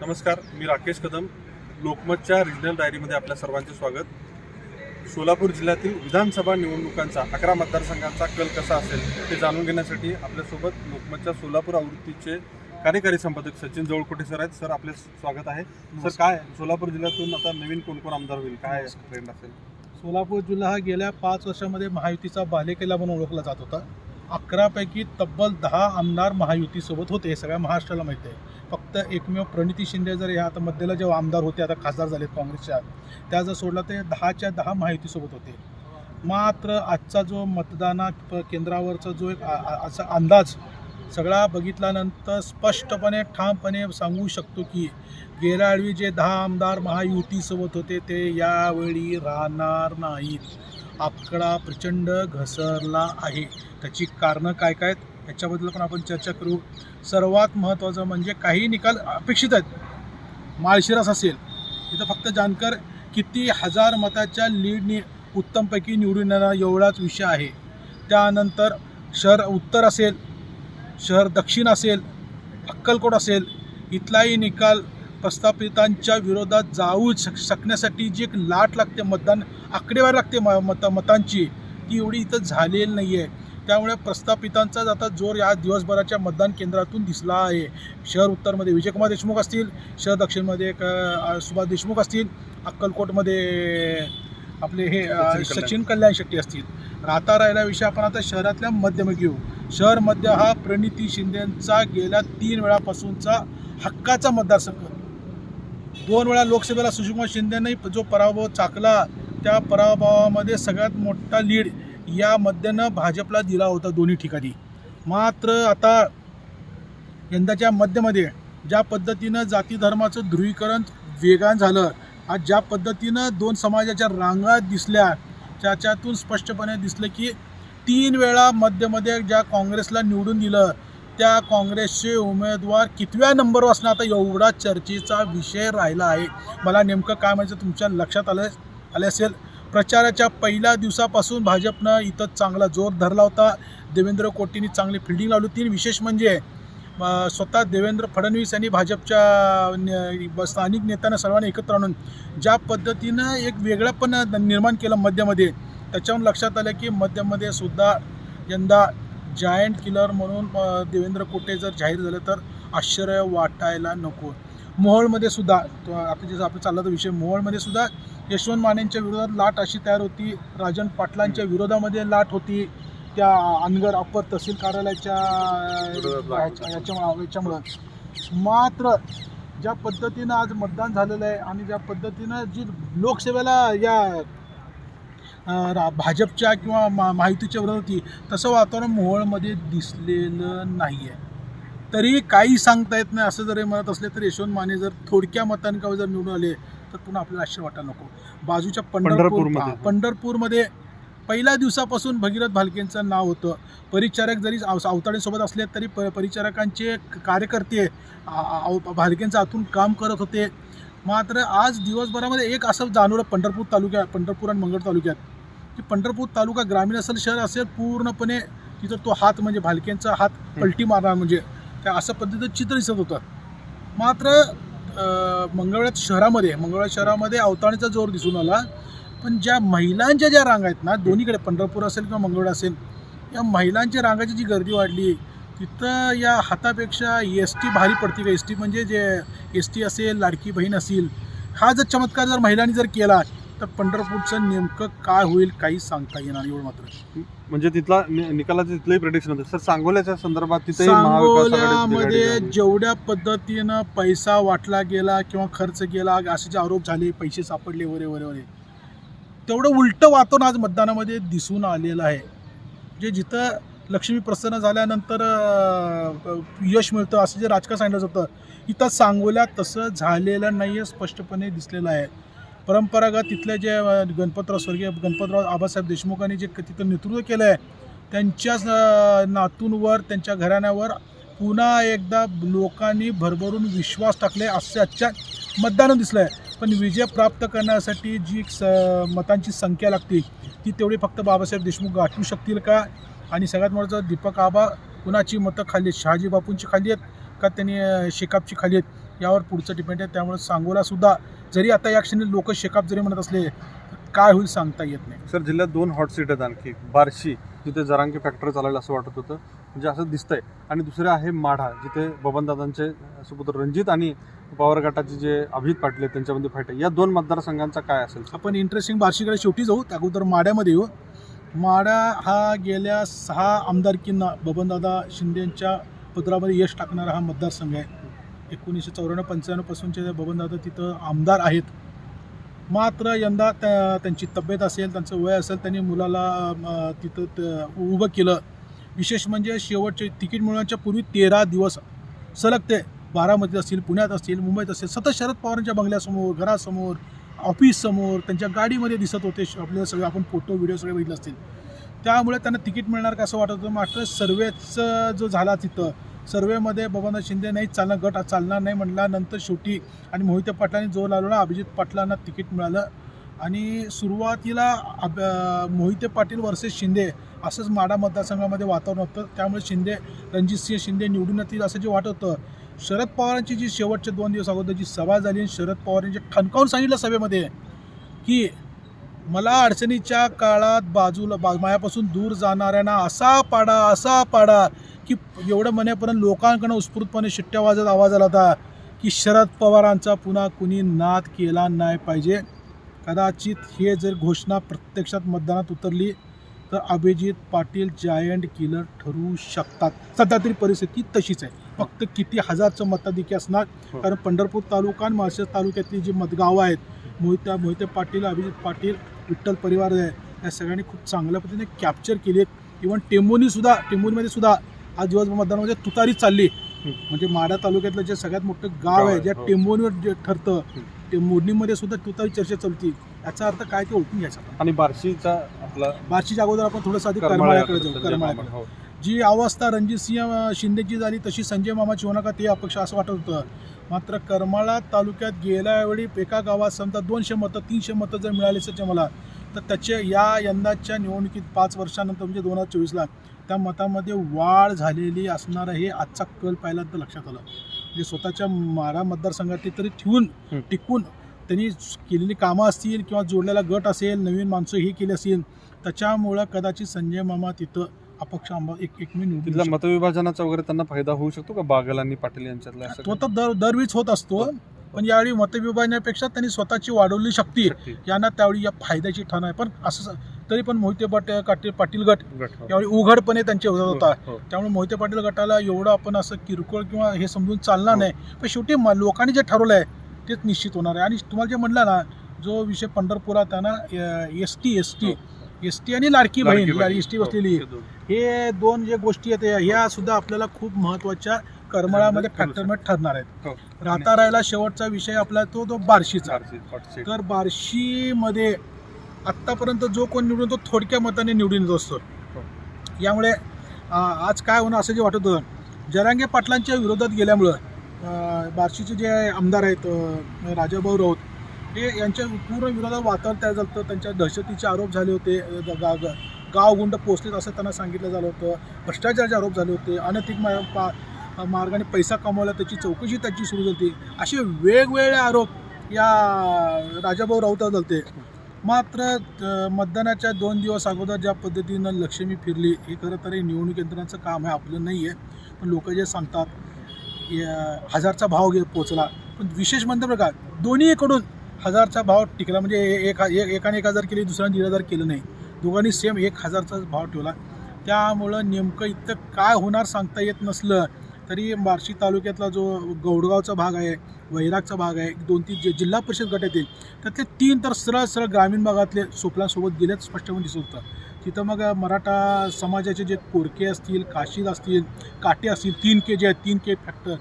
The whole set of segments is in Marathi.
नमस्कार मी राकेश कदम. लोकमतच्या रिजनल डायरीमध्ये आपल्या सर्वांचे स्वागत. सोलापूर जिल्ह्यातील विधानसभा निवडणुकांचा अकरा मतदारसंघांचा कल कसा असेल ते जाणून घेण्यासाठी आपल्यासोबत लोकमतच्या सोलापूर आवृत्तीचे कार्यकारी संपादक सचिन जवळकोटे सर आहेत. सर आपले स्वागत आहे. सर काय सोलापूर जिल्ह्यातून आता नवीन कोण कोण आमदार होईल? काय ट्रेंड असेल? सोलापूर जिल्हा हा गेल्या पाच वर्षामध्ये महायुतीचा बालेकिल्ला म्हणून ओळखला जात होता. अकरापैकी तब्बल दहा आमदार महायुतीसोबत होते हे सगळ्या महाराष्ट्राला माहिती आहे. फक्त एकमेव प्रणिती शिंदे जर या आता मध्यला जेव्हा आमदार होते आता खासदार झालेत काँग्रेसच्या त्या जर सोडला ते दहाच्या दहा माहितीसोबत होते. मात्र आजचा जो मतदाना केंद्रावरचा जो एक असा अंदाज सगळा बघितल्यानंतर स्पष्टपणे ठामपणे सांगू शकतो की गेल्या जे दहा आमदार महायुतीसोबत होते ते यावेळी राहणार नाहीत. आकडा प्रचंड घसरला आहे. त्याची कारणं काय काय आहेत? याच्याबद्दल पण आपण चर्चा करू. सर्वात महत्त्वाचं म्हणजे काही निकाल अपेक्षित आहेत. माळशिरस असेल तिथं फक्त जानकर किती हजार मताच्या लीडने उत्तमपैकी निवडून येणार एवढाच विषय आहे. त्यानंतर शहर उत्तर असेल शहर दक्षिण असेल अक्कलकोट असेल इथलाही निकाल प्रस्थापितांच्या विरोधात जाऊ शक शकण्यासाठी जी एक लाट लागते मतदान आकडेवारी लागते म मत मतांची ती एवढी इथं झालेली नाही आहे त्यामुळे प्रस्थापितांचा आता जोर या दिवसभराच्या मतदान केंद्रातून दिसला आहे. शहर उत्तरमध्ये विजयकुमार देशमुख असतील शहर दक्षिणमध्ये सुभाष देशमुख असतील अक्कलकोटमध्ये आपले हे अ, सचिन कल्याण. सचिन कल्याण शेट्टी असतील. राहता राहिला विषय आपण आता शहरातल्या मध्यम घेऊ. शहर मध्य हा प्रणिती शिंदेचा गेल्या तीन वेळापासूनचा हक्काचा मतदारसंघ. दोन वेळा लोकसभेला सुशीलकुमार शिंदेने जो पराभव चाकला त्या पराभवामध्ये सगळ्यात मोठा लीड या मध्यानं भाजपला दिला होता दोन्ही ठिकाणी. मात्र आता यंदाच्या मध्यमध्ये ज्या पद्धतीनं जाती धर्माचं ध्रुवीकरण वेगान झालं आज ज्या पद्धतीनं दोन समाजाच्या रांगा दिसल्या त्याच्यातून स्पष्टपणे दिसलं की तीन वेळा मध्यमध्ये ज्या काँग्रेसला निवडून दिलं त्या काँग्रेसचे उमेदवार कितव्या नंबरवर असणं आता एवढा चर्चेचा विषय राहिला आहे? मला नेमकं काय म्हणायचं तुमच्या लक्षात आलं आले असेल? प्रचाराच्या पहिल्या दिवसापासून भाजपनं इथं चांगला जोर धरला होता. देवेंद्र कोटींनी चांगली फिल्डिंग लावली होती. आणि विशेष म्हणजे स्वतः देवेंद्र फडणवीस यांनी भाजपच्या स्थानिक नेत्यांना सर्वांनी एकत्र आणून ज्या पद्धतीनं एक वेगळं पण निर्माण केलं मध्यमध्ये त्याच्यावरून लक्षात आलं की मध्यमध्ये सुद्धा यंदा जायंट किलर म्हणून देवेंद्र कोटे जर जाहीर झालं तर आश्चर्य वाटायला नको. मोहोळमध्ये सुद्धा तो आपलं जसं आपलं चालला तो विषय मोहोळमध्ये सुद्धा यशवंत मानेंच्या विरोधात लाट अशी तयार होती. राजन पाटलांच्या विरोधामध्ये लाट होती. त्या अनगर अप्पर तहसील कार्यालयाच्या. याच्यामुळं याच्यामुळं. मात्र ज्या पद्धतीनं आज मतदान झालेलं आहे आणि ज्या पद्धतीनं जी लोकसेवेला या भाजपच्या किंवा मा माहितीच्या विरोधात होती तसं वातावरण मोहोळमध्ये दिसलेलं नाही आहे तरी काही सांगता येत नाही. असं जरी म्हणत असले तर यशवंत माने जर थोडक्या मतांकावर जर निवडून आले तर पुन्हा आपल्याला आश्चर्य वाटायला नको. बाजूच्या पंढरपूर पंढरपूरमध्ये. पहिल्या दिवसापासून भगीरथ भालकेंचं नाव होतं. परिचारक जरी अवताडेसोबत असले तरी प परिचारकांचे कार्यकर्ते भालकेंचं आतून काम करत होते. मात्र आज दिवसभरामध्ये एक असं जाणवलं पंढरपूर तालुक्यात पंढरपूर आणि मंगळ तालुक्यात की पंढरपूर तालुका ग्रामीण असेल शहर असेल पूर्णपणे तिथं तो हात म्हणजे भालकेंचा हात पलटी मारणार म्हणजे. त्या असं पद्धतीचं चित्र दिसत होतं. मात्र मंगळवेळात शहरामध्ये मंगळवेढा शहरामध्ये अवताळीचा जोर दिसून आला. पण ज्या महिलांच्या ज्या रांगा आहेत ना दोन्हीकडे पंढरपूर असेल किंवा मंगळवेळ असेल या महिलांच्या रांगाची जी गर्दी वाढली तिथं या हातापेक्षा एस टी भारी पडते का? एस टी म्हणजे जे एस टी असेल लाडकी बहीण असेल हा जर चमत्कार जर महिलांनी जर केला तर पंढरपूरचं नेमकं काय होईल काही सांगता येणार एवढं मात्र. म्हणजे तिथला नि- निकालाचं तिथलंही प्रेडिक्शन होतं. सर सांगोल्याच्या संदर्भात तिथेही महाविकास आघाडी सांगोल्यामध्ये झाली. जेवढ्या पद्धतीनं पैसा वाटला गेला किंवा खर्च गेला असे जे आरोप झाले पैसे सापडले वरे वरे वरे तेवढं उलटं वातावरण आज मतदानामध्ये दिसून आलेलं आहे. जे जिथं लक्ष्मी प्रसन्न झाल्यानंतर अं, यश मिळतं असं जे राजकारण सांगितलं जातं इथं सांगोल्यात तसं झालेलं नाही आहे स्पष्टपणे दिसलेलं आहे. परंपरागत तिथले जे गणपतराव स्वर्गीय गणपतराव आबासाहेब देशमुखांनी जे तिथं नेतृत्व केलं आहे त्यांच्याच नातूंवर त्यांच्या घराण्यावर पुन्हा एकदा लोकांनी भरभरून विश्वास टाकले असे आजच्या मतदान दिसलं आहे पण विजय प्राप्त करण्यासाठी जी स मतांची संख्या लागते ती तेवढी फक्त बाबासाहेब देशमुख गाठू शकतील का? आणि सगळ्यात महत्त्वाचं दीपक आबा कुणाची मतं खाली आहेत शहाजी बापूंची खाली आहेत का त्यांनी शेकापची खाली आहेत यावर पुढचं डिपेंड आहे. त्यामुळे सांगोला सुद्धा जरी आता या क्षणी लोक शेकाप जरी म्हणत असले तर काय होईल सांगता येत नाही. सर जिल्ह्यात दोन हॉट सीट आहेत आणखी. बार्शी जिथे जरांगे फॅक्टरी चालेल असं वाटत होतं. म्हणजे असं दिसतंय. आणि दुसरे आहे माढा जिथे बबनदादांचे सुपुत्र रणजित आणि पवार गटाचे जे अभिजित पाटील आहेत त्यांच्यामध्ये फाईट आहे. या दोन मतदारसंघांचा काय असेल आपण इंटरेस्टिंग बार्शीकडे शेवटी जाऊ. अगोदर माड्यामध्ये येऊ. माडा हा गेल्या सहा आमदारकींना बबनदादा शिंदेच्या पत्रामध्ये यश टाकणारा हा मतदारसंघ आहे. एकोणीसशे चौऱ्याण्णव पंच्याण्णवपासूनचे बबनदादा तिथं आमदार आहेत. मात्र यंदा त्या त्यांची तब्येत असेल त्यांचं वय असेल त्यांनी मुलाला तिथं त- उभं केलं. विशेष म्हणजे शेवटचे तिकीट मिळवण्याच्या पूर्वी तेरा दिवस सलग ते बारामतीत असतील पुण्यात असतील मुंबईत असतील सतत शरद पवारांच्या बंगल्यासमोर घरासमोर ऑफिससमोर त्यांच्या गाडीमध्ये दिसत होते. श- आपल्याला सगळे आपण फोटो व्हिडिओ सगळे बघितले असतील. त्यामुळे त्यांना तिकीट मिळणार का असं वाटत होतं? मात्र सर्वेचं जो झाला तिथं सर्वेमध्ये बबनदादा शिंदे नाही चालणार गट चालणार नाही म्हटल्यानंतर शेवटी आणि मोहिते पाटलांनी जोर लावला. अभिजित पाटलांना तिकीट मिळालं. आणि सुरुवातीला अब मोहिते पाटील वर्सेस शिंदे असंच माडा मतदारसंघामध्ये वातावरण होतं. त्यामुळे शिंदे रणजितसिंह शिंदे निवडून येतील असं जे वाटत होतं. शरद पवारांची जी शेवटचे दोन दिवस अगोदर जी सभा झाली आणि शरद पवारांनी जे ठणकावून सांगितलं सभेमध्ये की मला अडचणीच्या काळात बाजूला बा मायापासून दूर जाणाऱ्यांना असा पाडा असा पाडा की एवढं म्हणेपर्यंत लोकांकडनं उत्स्फूर्तपणे शिट्ट्या वाजत आवाज आला होता की शरद पवारांचा पुन्हा कुणी नाद केला नाही पाहिजे. कदाचित हे जर घोषणा प्रत्यक्षात मतदानात उतरली तर अभिजित पाटील जायंट किलर ठरू शकतात. सध्या तरी परिस्थिती तशीच आहे. फक्त किती हजारचं मताधिक्य असणार? हो. कारण पंढरपूर तालुका आणि माळशेज तालुक्यातली जी मतगावं आहेत मोहिते मोहिते पाटील अभिजित पाटील विठ्ठल परिवार आहे या सगळ्यांनी खूप चांगल्या पद्धतीने कॅप्चर केली. आहेत इव्हन टेंबोनी सुद्धा टेंबोनीमध्ये सुद्धा आज दिवसभर मतदानामध्ये तुतारी चालली. म्हणजे माढा तालुक्यातलं जे सगळ्यात मोठं गाव आहे ज्या हो. टेंबोनीवर जे ठरतं. ते मोडणीमध्ये सुद्धा तुतारी चर्चा चालती याचा अर्थ काय ते ओळखून घ्यायचा. आणि बार्शीचा आपला बार्शीच्या अगोदर आपण थोडंसं आधी करमाळ्याकडे जाऊ करमाळ्याकडे हो. जी अवस्था रणजितसिंह शिंदेची झाली तशी संजय मामाची होणार का ते अपेक्षा असं वाटत होतं मात्र करमाळा तालुक्यात गेल्या वेळी एका गावात समजा दोनशे मतं तीनशे मतं जर मिळाली असेल मला तर त्याचे या यंदाच्या निवडणुकीत पाच वर्षानंतर म्हणजे दोन हजार चोवीसला त्या मतामध्ये वाढ झालेली असणारं हे आजचा कल पाहिला तर लक्षात आलं म्हणजे स्वतःच्या मारा मतदारसंघात तरी ठेवून हं. टिकून त्यांनी केलेली कामं असतील किंवा जोडलेला गट असेल नवीन माणसं ही केली असतील त्याच्यामुळं कदाचित संजय मामा तिथं अपक्ष आंबा एक एकमेव मतविभाजनाचा वगैरे त्यांना फायदा होऊ शकतो का बागल आणि पाटील यांच्यातला. तो तर दर दरवेळीच होत असतो पण यावेळी मतविभाजनापेक्षा त्यांनी स्वतःची वाढवली शक्ती. यांना त्यावेळी या फायद्याची ठण आहे पण असं तरी पण मोहिते पाटील पाटील गट हो. यावेळी उघडपणे त्यांच्या विरोधात होता हो, हो. त्यामुळे मोहिते पाटील गटाला एवढं आपण असं किरकोळ किंवा हे समजून चालणार हो. नाही पण शेवटी लोकांनी जे ठरवलं आहे तेच निश्चित होणार आहे आणि तुम्हाला जे म्हणलं ना जो विषय पंढरपुरात आहे ना S T S T S T आणि लाडकी बहीण. एस टी हो, बसलेली हे दोन. हे जे गोष्टी आहेत ह्या सुद्धा आपल्याला खूप महत्त्वाच्या करमळामध्ये फॅक्टरमध्ये ठरणार आहेत हो. राहता राहिला शेवटचा विषय आपला तो तो बार्शीचा. तर बार्शीमध्ये आत्तापर्यंत जो कोण निवडून तो थोडक्या मताने निवडून येत असतो. हो. यामुळे आज काय होणार असं जे वाटत होतं जरांगे पाटलांच्या विरोधात गेल्यामुळं बार्शीचे जे आमदार आहेत राजाभाऊ राऊत हे यांच्या पूर्ण विरोधात वातावरण तयार झालं होतं. त्यांच्या दहशतीचे आरोप झाले होते ग- गा- ग- गावगुंड पोचलेत असं त्यांना सांगितलं झालं होतं. भ्रष्टाचाराचे आरोप झाले होते. अनैतिक मा पा मार्गाने पैसा कमवला त्याची चौकशी त्याची सुरू झाली होती. असे वेगवेगळे आरोप या राजाभाऊ राऊतावर झालते मात्र मतदानाच्या दोन दिवस अगोदर ज्या पद्धतीनं लक्ष्मी फिरली हे खरं तर निवडणूक यंत्रणाचं काम आहे आपलं नाही आहे पण लोक जे सांगतात या- हजारचा भाव घे पोचला पण विशेष म्हणजे बघा दोन्हीकडून हजारचा भाव टिकला. म्हणजे ए- एक एक- एकाने एक हजार केली दुसऱ्याने दीड हजार केलं नाही. दोघांनी सेम एक हजारचा भाव ठेवला. त्यामुळं नेमकं इथं काय होणार सांगता येत नसलं. तरी बार्शी तालुक्यातला जो गौडगावचा भाग आहे वैरागचा भाग आहे दोन तीन जे जिल्हा परिषद गट येतील त्यातले तीन तर सरळ सरळ ग्रामीण भागातले सोपलांसोबत गेलेच स्पष्टपणे दिसत होतं. तिथं मग मराठा समाजाचे जे कोरके असतील काशीद असतील काटे असतील तीन के जे आहेत तीन के फॅक्टर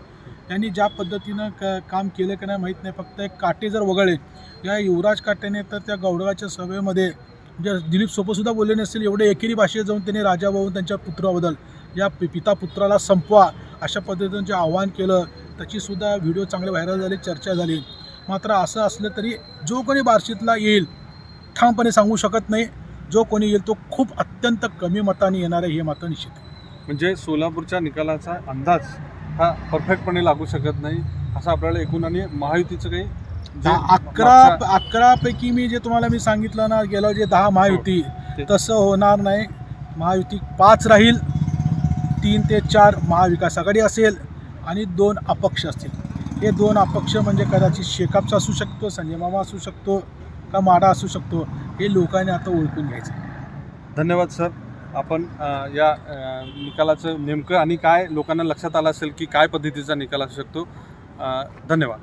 त्यांनी ज्या पद्धतीनं क काम केलं का नाही माहीत नाही फक्त एक काटे जर वगळले या युवराज काटेने तर त्या गौडगाच्या सभेमध्ये जे दिलीप सोपंसुद्धा बोलले नसतील एवढे एकेरी भाषेत जाऊन त्यांनी राजाभाऊ त्यांच्या पुत्राबद्दल या पि- पिता पुत्राला संपवा अशा पद्धतीनं जे आव्हान केलं त्याचीसुद्धा व्हिडिओ चांगले व्हायरल झाले चर्चा झाली. मात्र असं असलं तरी जो कोणी बार्शीतला येईल ठामपणे सांगू शकत नाही. जो कोणी येईल तो खूप अत्यंत कमी मताने येणार आहे हे मात्र निश्चित आहे. म्हणजे सोलापूरच्या निकालाचा अंदाज हा परफेक्टपणे लागू शकत नाही असं आपल्याला एकूण आणि महायुतीचं काही अकरा मागच्या- अकरा पैकी मी जे तुम्हाला मी सांगितलं ना गेलं जे दहा महायुती ते- तसं होणार नाही. महायुती पाच राहील. तीन ते चार महाविकास आघाडी असेल आणि दोन अपक्ष असतील. हे दोन अपक्ष म्हणजे कदाचित शेकापचा असू शकतो संजय मामा असू शकतो का माडा असू शकतो हे लोकांनी आता ओळखून घ्यायचं. धन्यवाद सर. आपण या निकालाचं नेमकं आणि काय लोकांना लक्षात आलं असेल की काय पद्धतीचा निकाल असू शकतो? धन्यवाद.